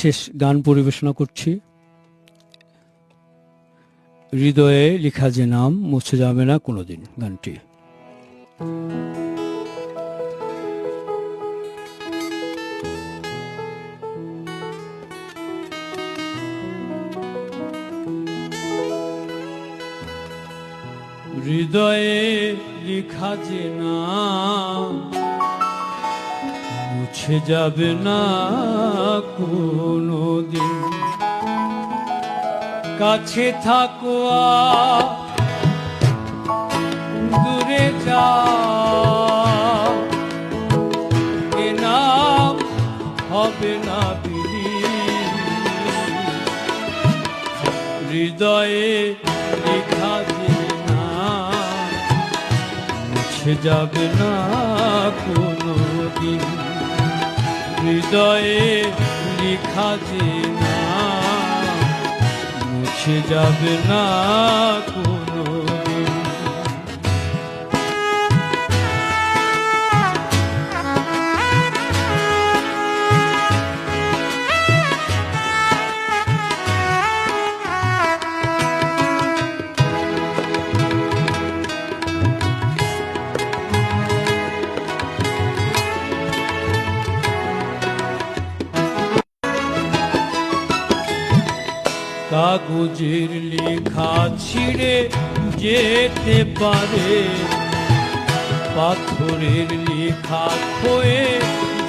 শেষ গান পরিবেশনা করছি। হৃদয়ে লেখা যে নাম, মুছে যাবে না কোনোদিন গানটি। হৃদয়ে লেখা যে নাম মুছে যাবে না কোনো দিন কাছে থাকো দূরে যাও এ নাম হবে না হৃদয়ে লেখা যে নাম মুছে যাবে না কোনো দিন হৃদয়ে লিখা যে না মুছে যাবে না কোনো কাগজের লেখা ছিঁড়ে যেতে পারে। পাথরের লেখা ক্ষয়ে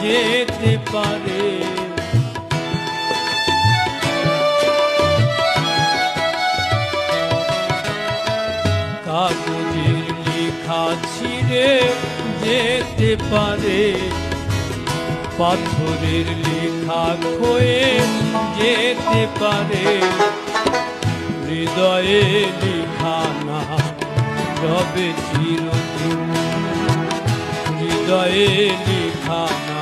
যেতে পারে। কাগজের লেখা ছিঁড়ে যেতে পারে। পাথরের লেখা ক্ষয়ে যেতে পারে। হৃদয়ে লেখা না, রবে চিরদিন। হৃদয়ে লেখা না,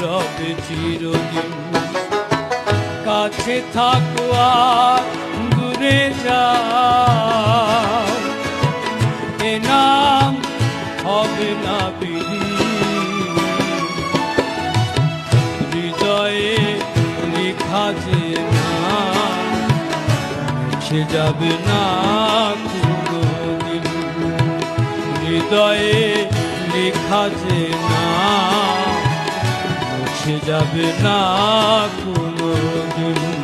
রবে চিরদিন। কাছে থাকো আর দূরে যাও যে নাম মুছে যাবে না হৃদয়ে লেখা যে না মুছে যাবে না কোনোদিন।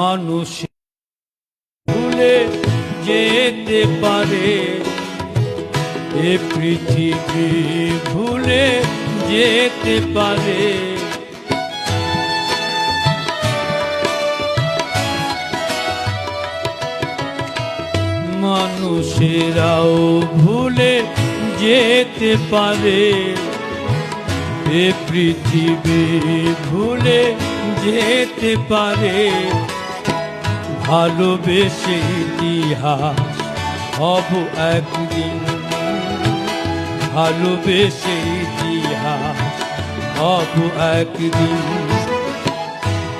মানুষ ভুলে যেতে পারে। এ পৃথিবী ভুলে যেতে পারে। মানুষেরাও ভুলে যেতে পারে। এ পৃথিবী ভুলে যেতে পারে। ভালোবেসে ইতিহাস, হব একদিন। ভালোবেসে ইতিহাস, হব একদিন।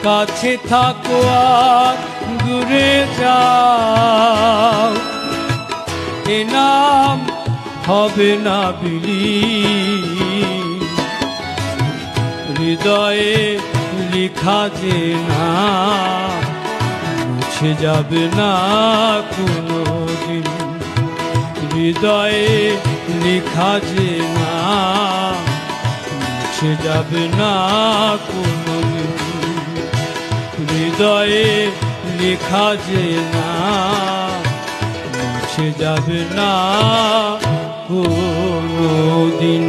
কাছে থাকো আর দূরে যাও। এ নাম হবে না বিলীন। হৃদয়ে লেখা যে না মুছে যাবে না কোনো দিন হৃদয়ে লেখা যে না, মুছে যাবে না কোনো দিন হৃদয়ে লেখা যে না, মুছে যাবে না কোনো দিন